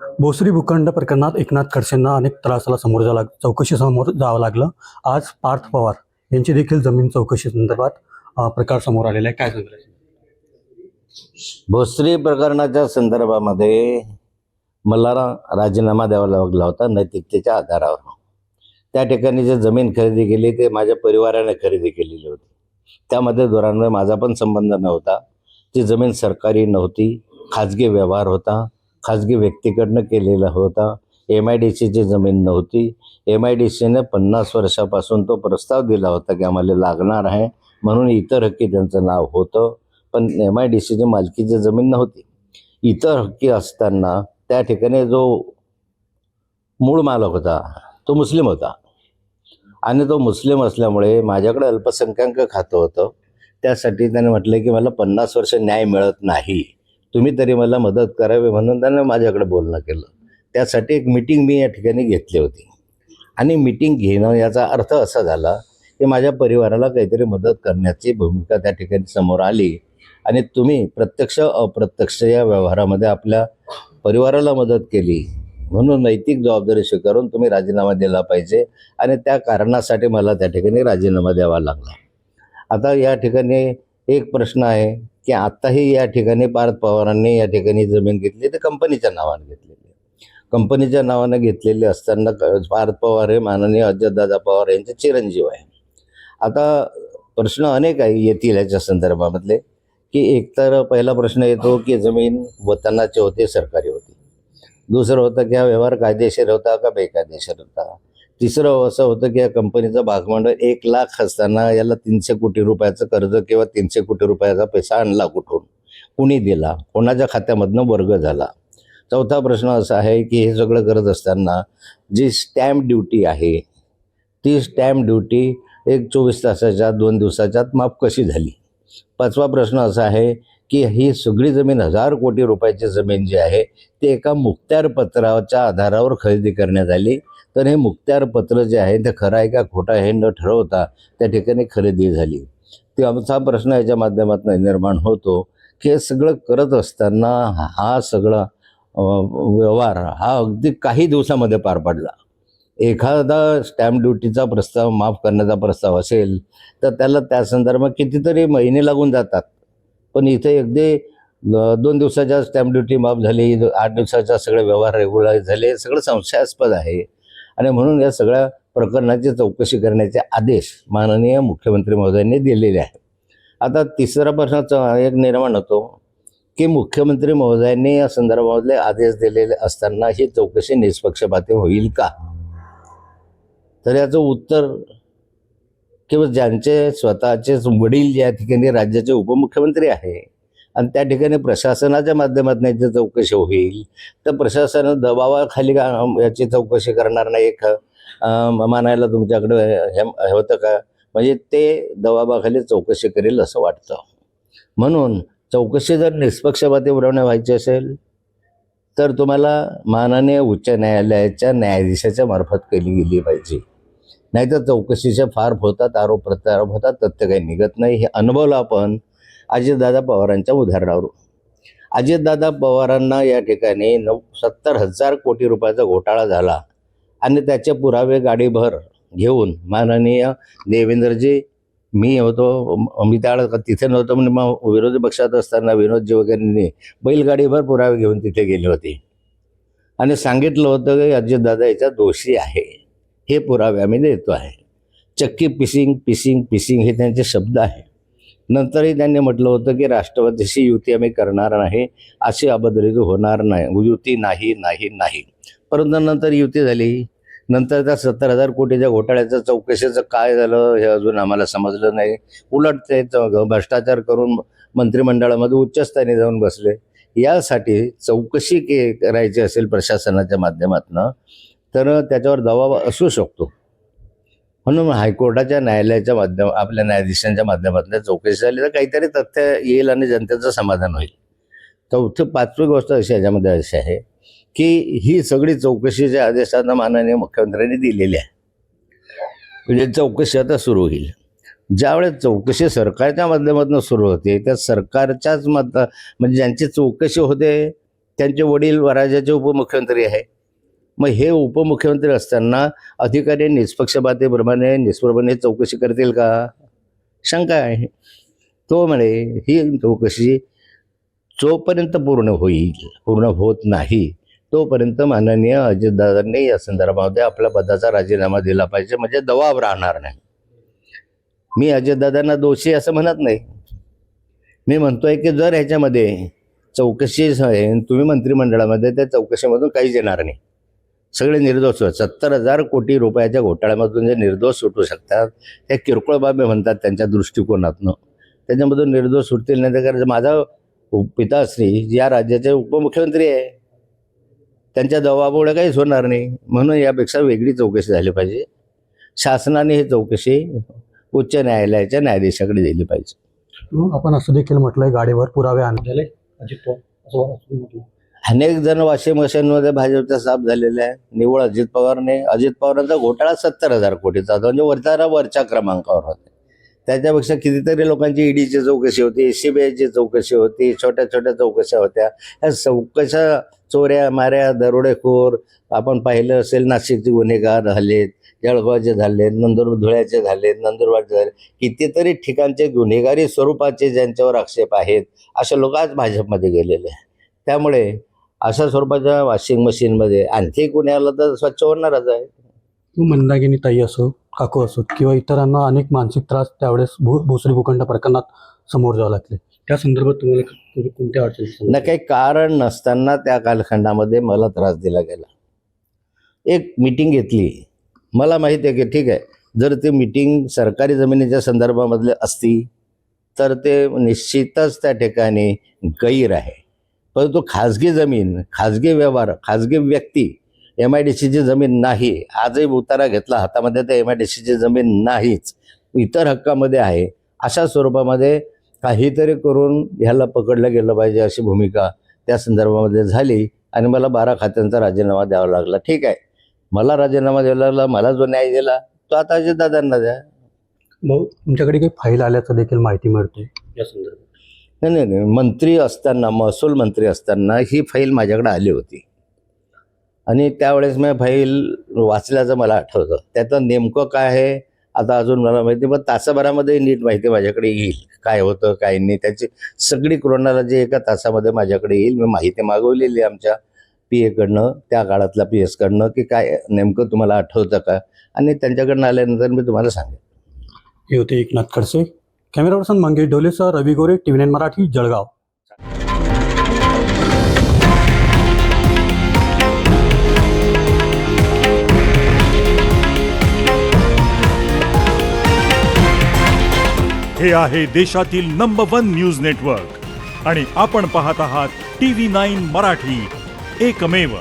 भोसरी भूखंड प्रकरणात एकनाथ खडसेंना अनेक त्रासाला समोर जावं लाग चौकशी समोर जावं लागलं. आज पार्थ पवार यांची देखील जमीन चौकशी संदर्भात प्रकार समोर आलेला आहे. काय सांगायचं भोसरी प्रकरणाच्या संदर्भामध्ये मला राजीनामा द्यावा लागला होता नैतिकतेच्या आधारावर. त्या ठिकाणी जे जमीन खरेदी केली ते माझ्या परिवाराने खरेदी केलेली होती. त्यामध्ये दोरांमध्ये माझा पण संबंध नव्हता. ती जमीन सरकारी नव्हती खाजगी व्यवहार होता. खाजगी व्यक्तीकडनं केलेला होता. एम आय डी सीची जमीन नव्हती. एम आय डी सीने पन्नास वर्षापासून तो प्रस्ताव दिला होता की आम्हाला लागणार आहे. म्हणून इतर हक्की त्यांचं नाव होतं. पण एम आय डी सीची मालकीची जमीन नव्हती. इतर हक्की असताना त्या ठिकाणी जो मूळ मालक होता तो मुस्लिम होता. आणि तो मुस्लिम असल्यामुळे माझ्याकडे अल्पसंख्याक खातं होतं. त्यासाठी त्याने म्हटलं की मला पन्नास वर्ष न्याय मिळत नाही. तुम्ही तरी मला मदत करावी म्हणून त्यांना माझ्याकडे बोलणं केलं. त्यासाठी एक मिटिंग मी या ठिकाणी घेतली होती. आणि मिटिंग घेणं याचा अर्थ असा झाला की माझ्या परिवाराला काहीतरी मदत करण्याची भूमिका त्या ठिकाणी समोर आली. आणि तुम्ही प्रत्यक्ष अप्रत्यक्ष या व्यवहारामध्ये आपल्या परिवाराला मदत केली. म्हणून नैतिक जबाबदारी स्वीकारून तुम्ही राजीनामा दिला पाहिजे आणि त्या कारणासाठी मला त्या ठिकाणी राजीनामा द्यावा लागला. आता या ठिकाणी एक प्रश्न आहे. की आत्ताही या ठिकाणी पार्थ पवारांनी या ठिकाणी जमीन घेतली तर कंपनीच्या नावाने घेतलेली. आहे. कंपनीच्या नावाने घेतलेली असताना पार्थ पवार हे माननीय अजितदादा पवार यांचे चिरंजीव आहे आता प्रश्न अनेक आहे येतील याच्या संदर्भामधले की एकतर पहिला प्रश्न येतो की जमीन वतनाची होती सरकारी होती. दुसरं होतं की हा व्यवहार कायदेशीर होता का बेकायदेशीर होता? तिसरं असं होतं की या कंपनीचं भागमंडळ एक लाख असताना याला तीनशे कोटी रुपयाचं कर्ज किंवा तीनशे कोटी रुपयाचा पैसा आणला कुठून? कुणी दिला? कोणाच्या खात्यामधनं वर्ग झाला? चौथा प्रश्न असा आहे की हे सगळं करत असताना जी स्टॅम्प ड्युटी आहे ती स्टॅम्प ड्युटी एक चोवीस तासाच्या दोन दिवसाच्या माफ कशी झाली? पाचवा प्रश्न असा आहे की ही सगळी जमीन हजार कोटी रुपयाची जमीन जी आहे ती एका मुक्त्यार पत्राच्या आधारावर खरेदी करण्यात आली. तर हे मुक्त्यार पत्र जे आहे ते खरं आहे का खोटं आहे हे न ठरवता त्या ठिकाणी खरेदी झाली. ते आमचा प्रश्न याच्या माध्यमातून निर्माण होतो की हे सगळं करत असताना हा सगळा व्यवहार हा अगदी काही दिवसामध्ये पार पडला. एखादा स्टॅम्प ड्युटीचा प्रस्ताव माफ करण्याचा प्रस्ताव असेल तर त्याला त्या संदर्भात कितीतरी महिने लागून जातात. पण इथे अगदी दोन दिवसाच्या स्टॅम्प ड्युटी माफ झाली आठ दिवसाचा सगळे व्यवहार रेग्युलर झाले सगळं संशयास्पद आहे. आणि म्हणून या सगळ्या प्रकरणाची चौकशी करण्याचे आदेश माननीय मुख्यमंत्री महोदयांनी दिलेले आहे आता तिसरा प्रश्नाचा एक निर्माण होतो की मुख्यमंत्री महोदयांनी या संदर्भामधले आदेश दिलेले असताना ही चौकशी निष्पक्षपाती होईल का? तर याचं उत्तर किंवा ज्यांचे स्वतःचेच वडील या ठिकाणी राज्याचे उपमुख्यमंत्री आहे आणि त्या ठिकाणी प्रशासनाच्या माध्यमातून याची चौकशी होईल. तर प्रशासन दबावाखाली का याची चौकशी करणार नाही एक मानायला तुमच्याकडे हे हे होतं का? म्हणजे ते दबावाखाली चौकशी करेल असं वाटतं. म्हणून चौकशी जर निष्पक्षपाती बनवणे व्हायची असेल तर तुम्हाला माननीय उच्च न्यायालयाच्या न्यायाधीशाच्या मार्फत केली गेली पाहिजे. नाहीतर चौकशीचे फार होतात आरोप प्रत्यारोप होतात तथ्य काही निघत नाही. हे अनुभवलं आपण अजितदादा पवारांच्या उदाहरणावरून. अजितदादा पवारांना या ठिकाणी नऊ सत्तर हजार कोटी रुपयाचा घोटाळा झाला आणि त्याचे पुरावे गाडीभर घेऊन माननीय देवेंद्रजी मी होतो मी त्यावेळेला तिथे नव्हतो म्हणजे मग विरोधी पक्षात असताना विनोदजी वगैरे बैलगाडीभर पुरावे घेऊन तिथे गेले होते. आणि सांगितलं होतं की अजितदादा याचा दोषी आहे. हे पुरावे आम्ही देतो आहे. चक्की पिसिंग पिसिंग पिसिंग हे त्यांचे शब्द आहे नंतरही त्यांनी म्हटलं होतं की राष्ट्रवादीशी युती आम्ही करणार नाही अशी अभद्रयुती होणार नाही. युती नाही नाही नाही. परंतु नंतर युती झाली. नंतर त्या सत्तर हजार कोटीच्या घोटाळ्याचं चौकशीचं काय झालं हे अजून आम्हाला समजलं नाही. उलट ते भ्रष्टाचार करून मंत्रिमंडळामध्ये उच्चस्थानी जाऊन बसले. यासाठी चौकशी के करायची असेल प्रशासनाच्या माध्यमातनं तर त्याच्यावर दबाव असू शकतो. म्हणून हायकोर्टाच्या न्यायालयाच्या माध्यम आपल्या न्यायाधीशांच्या माध्यमातून चौकशी झाली तर काहीतरी तथ्य येईल आणि जनतेचं समाधान होईल. चौथं पाचवी गोष्ट अशी याच्यामध्ये अशी आहे की ही सगळी चौकशीच्या आदेशांना माननीय मुख्यमंत्र्यांनी दिलेली आहे म्हणजे चौकशी आता सुरू होईल. ज्यावेळेस चौकशी सरकारच्या माध्यमातून सुरू होते त्या सरकारच्याच मत म्हणजे ज्यांची चौकशी होते त्यांचे वडील राज्याचे उपमुख्यमंत्री आहे मग हे उपमुख्यमंत्री असताना अधिकारी निष्पक्षपातीप्रमाणे निष्प्रमाणे चौकशी करतील का? शंका आहे. तो म्हणे ही चौकशी जोपर्यंत पूर्ण होईल पूर्ण होत नाही तोपर्यंत माननीय अजितदादांनी या संदर्भामध्ये आपल्या पदाचा राजीनामा दिला पाहिजे म्हणजे दबाव राहणार नाही. मी अजितदादांना दोषी असं म्हणत नाही. मी म्हणतोय की जर ह्याच्यामध्ये चौकशी आहे तुम्ही मंत्रिमंडळामध्ये त्या चौकशीमधून काहीच येणार नाही. सगळे निर्दोष. सत्तर हजार कोटी रुपयाच्या घोटाळ्यामधून जे निर्दोष सुटू शकतात हे किरकोळ बाबी म्हणतात त्यांच्या दृष्टिकोनातनं. त्याच्यामधून निर्दोष सुटतील नाही तर कारण माझा पिताश्री या राज्याचे उपमुख्यमंत्री आहे त्यांच्या दबावामुळे काहीच होणार नाही. म्हणून यापेक्षा वेगळी चौकशी झाली पाहिजे. शासनाने ही चौकशी उच्च न्यायालयाच्या न्यायाधीशाकडे दिली पाहिजे. आपण असं देखील म्हटलंय गाडीवर पुरावे आणलेले अजित पवार असं म्हटलं अनेक जण वॉशिंग मशीनमध्ये भाजपचा साफ झालेला आहे. निव्वळ अजित पवारने अजित पवारांचा घोटाळा सत्तर हजार कोटीचा होता. म्हणजे वरच्या वरच्या क्रमांकावर होते. त्याच्यापेक्षा कितीतरी लोकांची ईडीची चौकशी होती सीबीआयची चौकशी होती छोट्या छोट्या चौकशा होत्या. या चौकशा चोऱ्या माऱ्या दरोडेखोर आपण पाहिलं असेल नाशिकचे गुन्हेगार झालेत जळगावचे झालेत नंदुरबार धुळ्याचे झालेत नंदुरबारचे झाले कितीतरी ठिकाणचे गुन्हेगारी स्वरूपाचे ज्यांच्यावर आक्षेप आहेत असे लोक आज भाजपमध्ये गेलेले आहे त्यामुळे अशा स्वरूपाच्या वॉशिंग मशीनमध्ये आणखी कोणी आलं तर स्वच्छ होणारच आहे. मग मंदागिनी ताई असो काकू असो किंवा इतरांना अनेक मानसिक त्रास त्यावेळेस भू भोसरी भूखंड प्रकरणात समोर जावं लागले. त्या संदर्भात तुम्हाला को- कोणत्या अडचणी न काही कारण नसताना त्या कालखंडामध्ये मला त्रास दिला गेला. एक मीटिंग घेतली. मला माहिती आहे की ठीक आहे जर ती मीटिंग सरकारी जमिनीच्या संदर्भामधले असती तर ते निश्चितच त्या ठिकाणी गैर आहे. परंतु खाजगी जमीन खाजगी व्यवहार खाजगी व्यक्ती एम आय डी सीची जमीन नाही आजही उतारा घेतला. हातामध्ये तर एम आय डी सीची जमीन नाहीच. इतर हक्कामध्ये आहे. अशा स्वरूपामध्ये काहीतरी करून ह्याला पकडलं गेलं पाहिजे अशी भूमिका त्या संदर्भामध्ये झाली आणि मला बारा खात्यांचा राजीनामा द्यावा लागला. ठीक आहे. मला राजीनामा द्यावा लागला मला जो न्याय दिला तो आता अजितदादांना द्या. भाऊ तुमच्याकडे काही फाईल आल्याचं देखील माहिती मिळते या संदर्भात. नाही नाही नाही. मंत्री असताना महसूल मंत्री असताना ही फाईल माझ्याकडे आली होती. आणि त्यावेळेस मी फाईल वाचल्याचं मला आठवतं. त्याचं नेमकं काय आहे आता अजून मला माहिती पण तासाभरामध्ये नीट माहिती माझ्याकडे येईल. काय होतं काय नाही त्याची सगळी क्रोनॉलॉजी एका तासामध्ये माझ्याकडे येईल मी माहिती मागवलेली आहे आमच्या पी एकडनं त्या काळातल्या पी एसकडनं की काय नेमकं तुम्हाला आठवतं का? आणि त्यांच्याकडनं आल्यानंतर मी तुम्हाला सांगेन. हे होते एकनाथ खडसे. कॅमेरा पर्सन मंगेश ढोलेसह रवी गोरे टीव्ही नाईन मराठी जळगाव. हे आहे देशातील नंबर वन न्यूज नेटवर्क आणि आपण पाहत आहात टी व्ही नाईन मराठी. एकमेव